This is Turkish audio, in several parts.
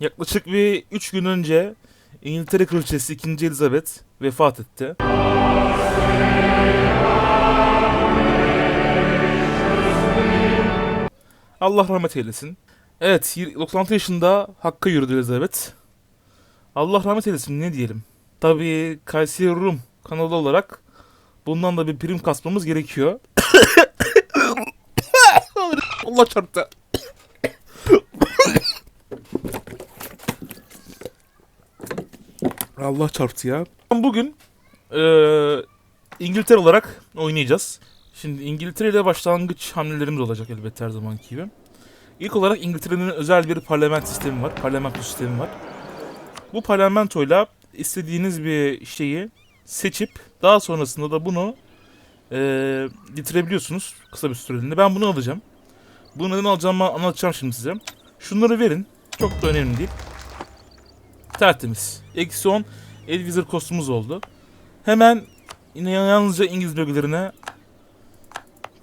Yaklaşık bir 3 gün önce İngiltere Kraliçesi 2. Elizabeth vefat etti. Allah rahmet eylesin. Evet, 96 yaşında Hakk'a yürüdü Elizabeth. Allah rahmet eylesin ne diyelim. Tabii Kayseri Rum kanalı olarak bundan da bir prim kasmamız gerekiyor. Allah çarptı. Allah çarptı ya. Bugün eee, İngiltere olarak oynayacağız. Şimdi İngiltere ile başlangıç hamlelerimiz olacak elbette her zamanki gibi. İlk olarak İngiltere'nin özel bir parlament sistemi var. Parlamento sistemi var. Bu parlamentoyla istediğiniz bir şeyi seçip daha sonrasında da bunu eee getirebiliyorsunuz kısa bir süreliğine. Ben bunu alacağım. Bunu neden alacağımı anlatacağım şimdi size. Şunları verin. Çok da önemli değil. Tertemiz. Eksi 10 Advisor kostumuz oldu. Hemen yine yalnızca İngiliz bölgelerine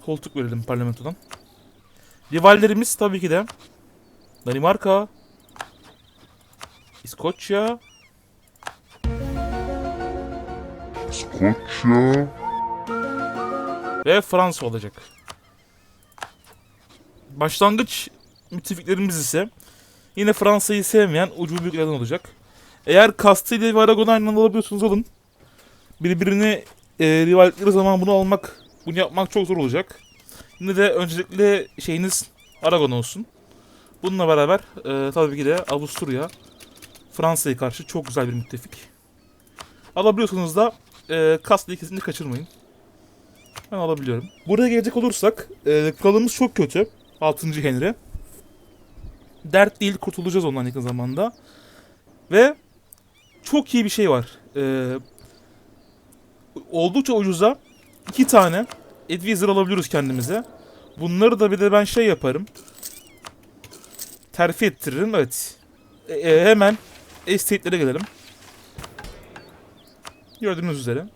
koltuk verelim parlamentodan. Rivallerimiz tabii ki de Danimarka, İskoçya, Skoçya, ve Fransa olacak. Başlangıç müttefiklerimiz ise yine Fransa'yı sevmeyen ucu büyüklerden olacak. Eğer Kastilya ve Aragon'u aynı anda alabiliyorsunuz alın. Birbirini e, rival ettikleri zaman bunu almak, bunu yapmak çok zor olacak. Yine de öncelikle şeyiniz Aragon olsun. Bununla beraber e, tabii ki de Avusturya Fransa'ya karşı çok güzel bir müttefik. Alabiliyorsanız da e, Kastilya'yı kesinlikle kaçırmayın. Ben alabiliyorum. Buraya gelecek olursak e, kralımız çok kötü. 6. Henry. Dert değil kurtulacağız ondan yakın zamanda. Ve çok iyi bir şey var. E, oldukça ucuza iki tane advisor alabiliyoruz kendimize. Bunları da bir de ben şey yaparım. Terfi ettiririm. Evet. E, e, hemen estate'lere gelelim. Gördüğünüz üzere.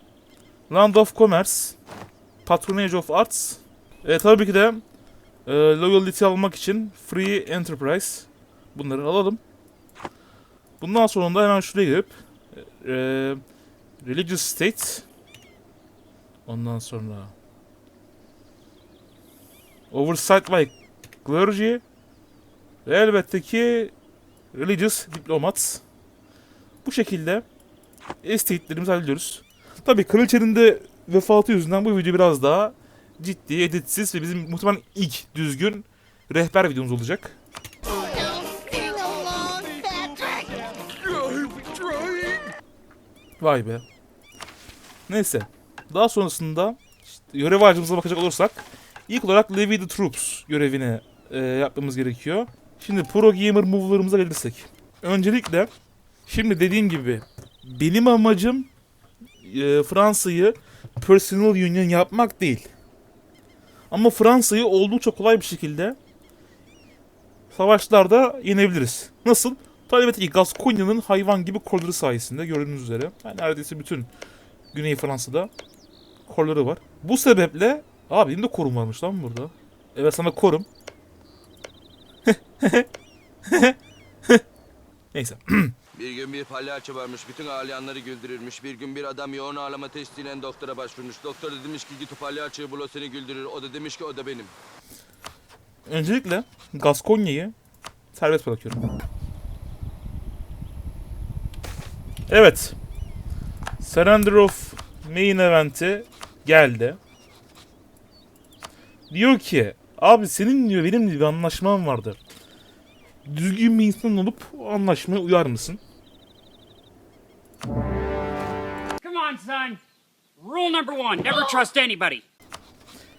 Land of Commerce. Patronage of Arts. E, tabii ki de e, loyalty almak için Free Enterprise. Bunları alalım. Bundan sonra da hemen şuraya girip e, Religious State. Ondan sonra Oversight by Clergy ve elbette ki Religious Diplomats. Bu şekilde estate'lerimizi hallediyoruz. Tabii kraliçenin de vefatı yüzünden bu video biraz daha ciddi, editsiz ve bizim muhtemelen ilk düzgün rehber videomuz olacak. Vay be. Neyse. Daha sonrasında işte görev ağacımıza bakacak olursak ilk olarak Levy the Troops görevini e, yapmamız gerekiyor. Şimdi Pro Gamer Move'larımıza gelirsek. Öncelikle şimdi dediğim gibi benim amacım e, Fransa'yı Personal Union yapmak değil. Ama Fransa'yı oldukça kolay bir şekilde savaşlarda yenebiliriz. Nasıl? Tabii elbette ki Gasconya'nın hayvan gibi kolları sayesinde gördüğünüz üzere. Yani neredeyse bütün Güney Fransa'da kolları var. Bu sebeple... Abi benim de korum varmış lan burada. Evet sana korum. Neyse. Bir gün bir palyaço varmış, bütün ağlayanları güldürürmüş. Bir gün bir adam yoğun ağlama testiyle doktora başvurmuş. Doktor da demiş ki git o palyaçoyu bul o seni güldürür. O da demiş ki o da benim. Öncelikle Gasconya'yı serbest bırakıyorum. Evet. Surrender of Main Event'i geldi. Diyor ki abi senin diyor benim diyor bir anlaşmam vardır. Düzgün bir insan olup o anlaşmaya uyar mısın? Come on, son. Rule number one never trust anybody.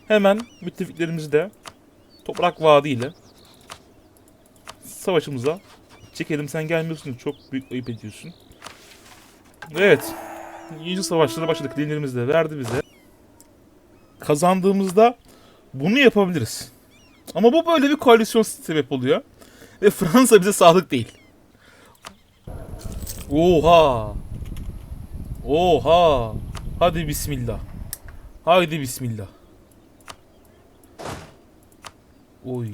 Hemen müttefiklerimizi de toprak vaadiyle savaşımıza çekelim. Sen gelmiyorsun çok büyük ayıp ediyorsun. Evet. İkinci savaşlara başladık. Dinlerimiz de verdi bize. Kazandığımızda bunu yapabiliriz. Ama bu böyle bir koalisyon sebep oluyor. Ve Fransa bize sadık değil. Oha. Oha. Hadi bismillah. Haydi bismillah. Oy.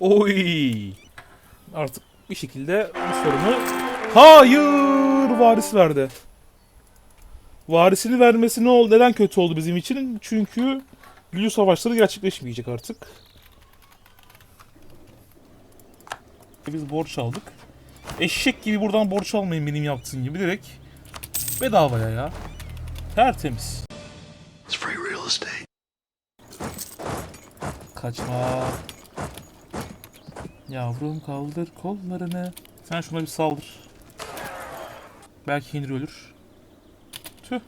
Oy. Artık bir şekilde bu sorunu hayır varis verdi. Varisini vermesi ne oldu? Neden kötü oldu bizim için? Çünkü Lülü savaşları gerçekleşmeyecek artık. Biz borç aldık. Eşek gibi buradan borç almayın benim yaptığım gibi direkt bedavaya ya. Tertemiz. It's free real estate. Kaçma. Yavrum kaldır kollarını. Sen şuna bir saldır. Belki Henry ölür. Tüh.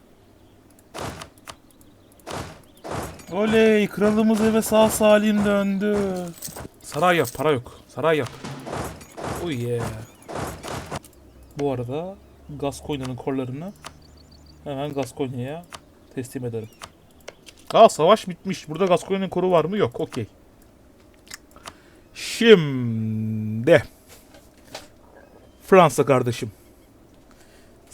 Oley kralımız eve sağ salim döndü. Saray yap para yok. Saray yap. Oh yeah. Bu arada Gascoigna'nın kollarını hemen Gascoigna'ya teslim ederim. Aa savaş bitmiş. Burada Gascoigna'nın koru var mı? Yok. Okey. Şimdi Fransa kardeşim.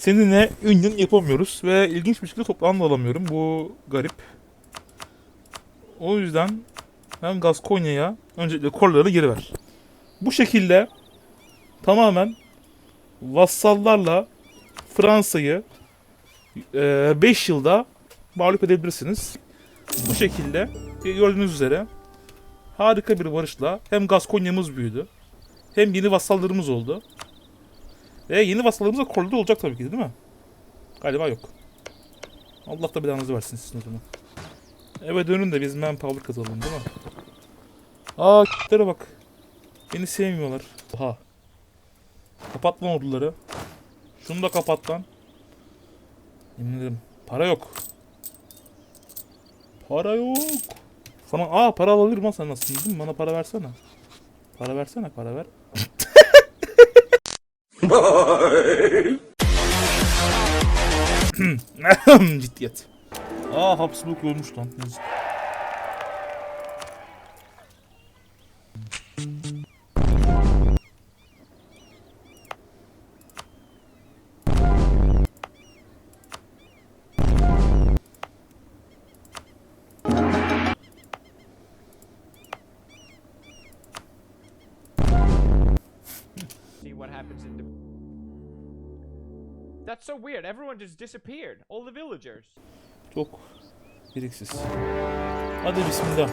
Seninle union yapamıyoruz ve ilginç bir şekilde toprağını da alamıyorum. Bu garip. O yüzden ben Gascoigna'ya öncelikle korları geri ver. Bu şekilde tamamen vassallarla Fransa'yı 5 yılda mağlup edebilirsiniz. Bu şekilde gördüğünüz üzere harika bir barışla hem Gaskonya'mız büyüdü hem yeni vassallarımız oldu. Ve yeni vassallarımız da Korlu'da olacak tabii ki değil mi? Galiba yok. Allah da belanızı versin sizin o zaman. Eve dönün de biz manpower kazanalım değil mi? Aa k***lere bak. Beni sevmiyorlar. Oha. Kapat lan orduları. Şunu da kapat lan. Yemin. Para yok. Para yok. Sana aa para alabilirim lan sen aslında değil mi? Bana para versene. Para versene para ver. Ciddiyet. Aa Habsburg ölmüş lan. Yazık. what happens in the. That's so weird. Everyone just disappeared. All the villagers. Çok gereksiz. Hadi bismillah.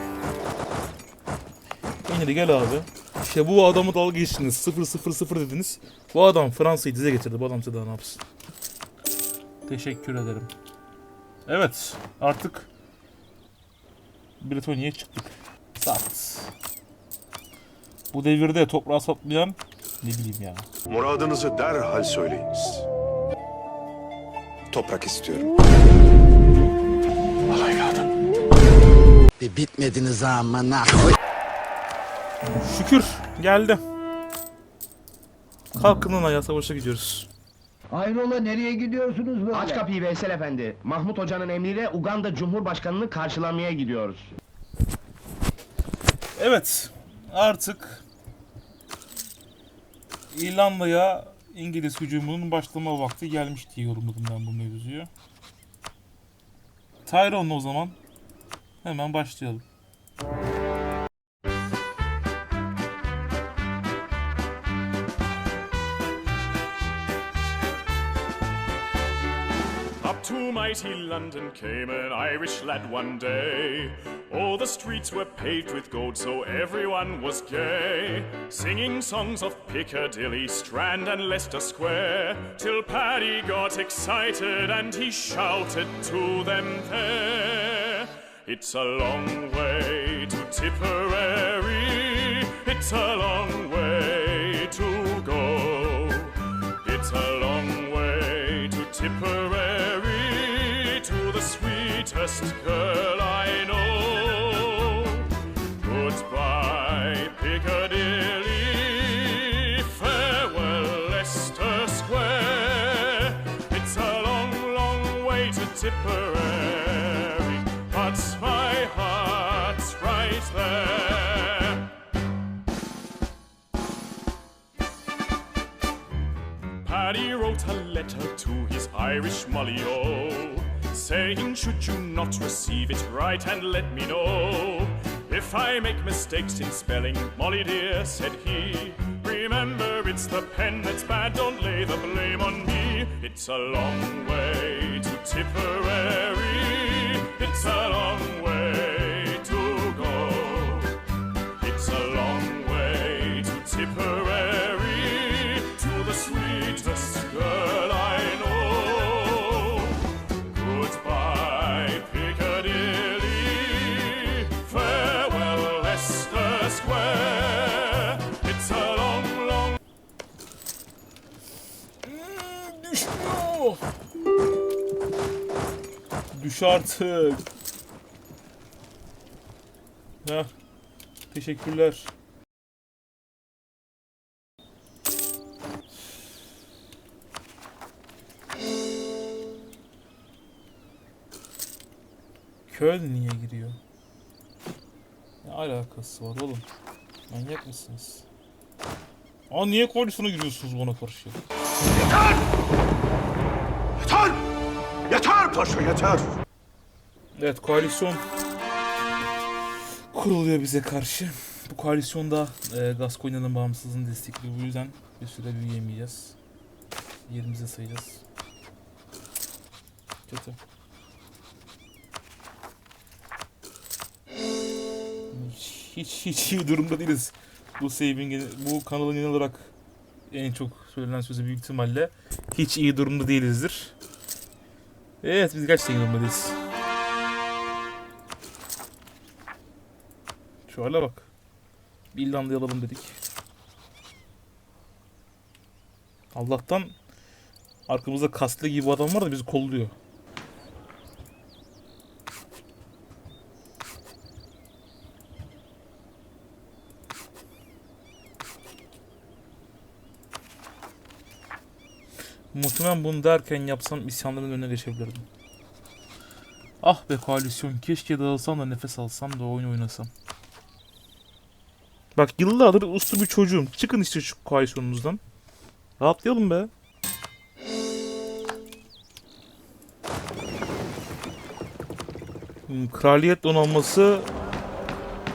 Yine de gel abi. İşte bu adamı dalga geçtiniz. 0 0 0 dediniz. Bu adam Fransa'yı dize getirdi. Bu adam size daha ne yapsın? Teşekkür ederim. Evet. Artık Britanya'ya çıktık. Sat. Bu devirde toprağı satmayan ne bileyim ya. Muradınızı derhal söyleyiniz. Toprak istiyorum. Al evladım. Bir bitmediniz amına. Şükür geldi. Kalkın ayağa savaşa gidiyoruz. Hayrola nereye gidiyorsunuz böyle? Aç kapıyı Veysel Efendi. Mahmut Hoca'nın emriyle Uganda Cumhurbaşkanı'nı karşılamaya gidiyoruz. Evet, artık İrlanda'ya İngiliz hücumunun başlama vakti gelmiş diye yorumladım ben bu mevzuyu. Tyrone'la o zaman hemen başlayalım. Mighty London came an Irish lad one day. All the streets were paved with gold, so everyone was gay. Singing songs of Piccadilly, Strand, and Leicester Square. Till Paddy got excited and he shouted to them there. It's a long way to Tipperary. It's a long Tipperary, my heart's right there. Paddy wrote a letter to his Irish Molly O, saying, Should you not receive it, write and let me know. If I make mistakes in spelling, Molly dear, said he, remember. it's the pen that's bad, don't lay the blame on me. It's a long way Tipperary, it's a long way to go. It's a long way to Tipperary, to the sweetest girl I know. Goodbye, Piccadilly. Farewell, Leicester Square. It's a long, long. Düş artık. Heh. Teşekkürler. Köln niye giriyor? Ne alakası var oğlum? Manyak mısınız? Aa niye koalisona giriyorsunuz bana karşı? Yeter! Paşa yeter! Evet koalisyon kuruluyor bize karşı. Bu koalisyonda e, Gaskonya'nın bağımsızlığını destekliyor. Bu yüzden bir süre büyüyemeyeceğiz. Yerimize sayacağız. Kötü. Hiç, hiç, hiç iyi durumda değiliz. Bu saving'in, bu kanalın genel olarak en çok söylenen sözü büyük ihtimalle hiç iyi durumda değilizdir. Evet biz gerçekten iyi durumdayız. Şu hale bak. Bir İrlanda'yı alalım dedik. Allah'tan arkamızda kaslı gibi adam var da bizi kolluyor. Muhtemelen bunu derken yapsam isyanların önüne geçebilirdim. Ah be koalisyon keşke dağılsam da nefes alsam da oyun oynasam. Bak yıllardır uslu bir çocuğum. Çıkın işte şu koalisyonunuzdan. Rahatlayalım be. Hmm, Kraliyet donanması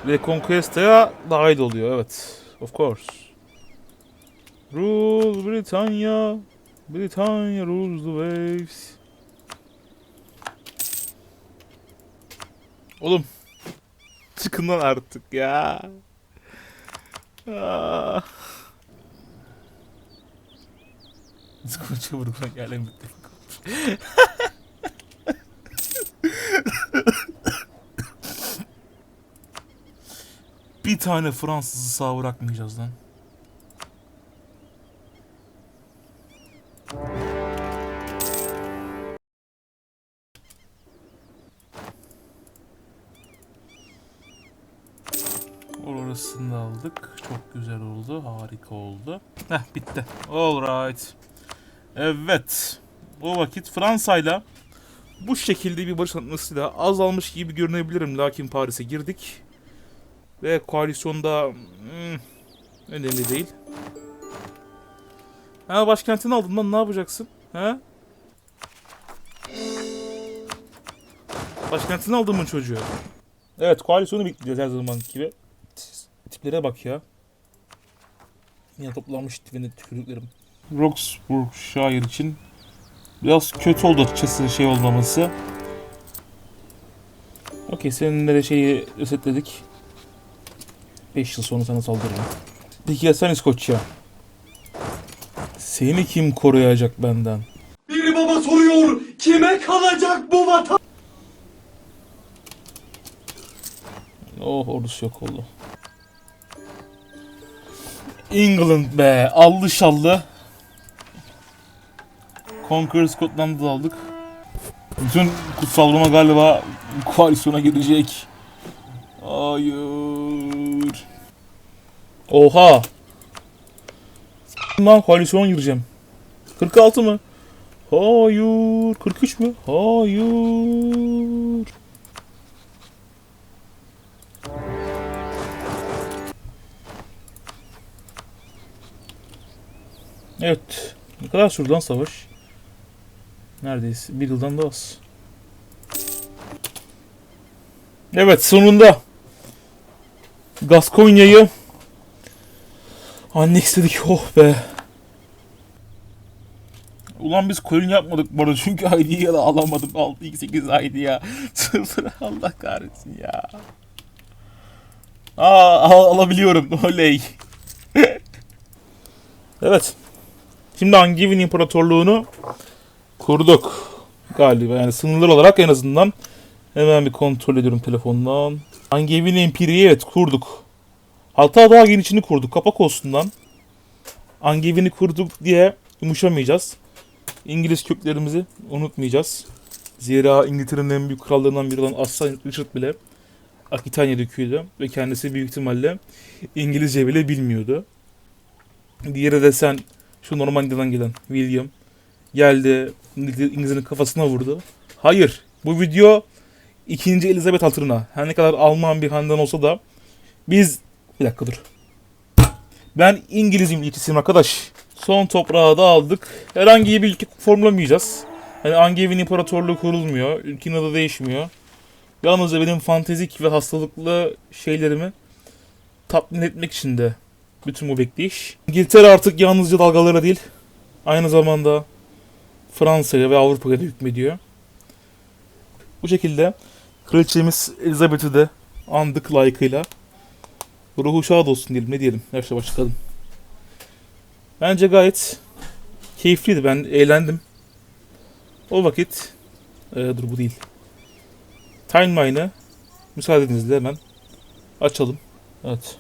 Reconquista'ya dahil oluyor. Evet. Of course. Rule Britannia. Britannia rules the waves. Oğlum. Çıkın lan artık ya. Ah. Skoçya vurgulan yerlerin bitti. Bir tane Fransızı sağ bırakmayacağız lan. Bitti. Alright. Evet. O vakit Fransa'yla bu şekilde bir barış anlaşmasıyla azalmış gibi görünebilirim. Lakin Paris'e girdik. Ve koalisyonda hmm, önemli değil. Ha başkentini aldın lan ne yapacaksın? Ha? Başkentini aldın mı çocuğu? Evet koalisyonu bekleyeceğiz her zaman gibi. Tiplere bak ya. Yine toplanmış tipine tükürdüklerim. Roxburgh şair için biraz kötü oldu açıkçası şey olmaması. Okey seninle de şeyi resetledik. 5 yıl sonra sana saldırırım. Peki ya sen İskoçya? Seni kim koruyacak benden? Bir baba soruyor kime kalacak bu vatan? Oh ordusu yok oldu. England be allı şallı. Conquer Scotland'ı da aldık. Bütün kutsal Roma galiba koalisyona girecek. Hayır. Oha. Lan koalisyona gireceğim. 46 mı? Hayır. 43 mü? Hayır. Evet. Ne kadar sürdü lan savaş? Neredeyse bir yıldan da az. Evet sonunda Gaskonya'yı Anne istedik oh be. Ulan biz coin yapmadık bu arada çünkü ID'yi da alamadım 6x8 ID ya. Allah kahretsin ya. Aa al- alabiliyorum oley. evet. Şimdi Angevin İmparatorluğunu kurduk. Galiba yani sınırlar olarak en azından hemen bir kontrol ediyorum telefondan. Angevin Empiri'yi evet kurduk. Hatta daha genişini kurduk. Kapak olsun lan. Angevin'i kurduk diye yumuşamayacağız. İngiliz köklerimizi unutmayacağız. Zira İngiltere'nin en büyük krallarından biri olan Aslan Richard bile Akitanya döküydü ve kendisi büyük ihtimalle İngilizce bile bilmiyordu. Diğeri de sen şu Normandiya'dan gelen William geldi İngiliz- İngilizlerin kafasına vurdu. Hayır bu video 2. Elizabeth hatırına. Her ne kadar Alman bir haneden olsa da biz bir dakika dur. Ben İngiliz milliyetçisiyim arkadaş. Son toprağı da aldık. Herhangi bir ülke formlamayacağız. Yani Angevin İmparatorluğu kurulmuyor. Ülkenin adı değişmiyor. Yalnızca benim fantezik ve hastalıklı şeylerimi tatmin etmek için de bütün bu bekleyiş. İngiltere artık yalnızca dalgalara değil, aynı zamanda Fransa'ya ve Avrupa'ya da hükmediyor. Bu şekilde Kraliçemiz Elizabeth'i de andık layıkıyla. Ruhu şad olsun diyelim ne diyelim. Yaşla başlayalım. Bence gayet keyifliydi. Ben eğlendim. O vakit Ee, dur bu değil. Timeline'ı müsaadenizle hemen açalım. Evet.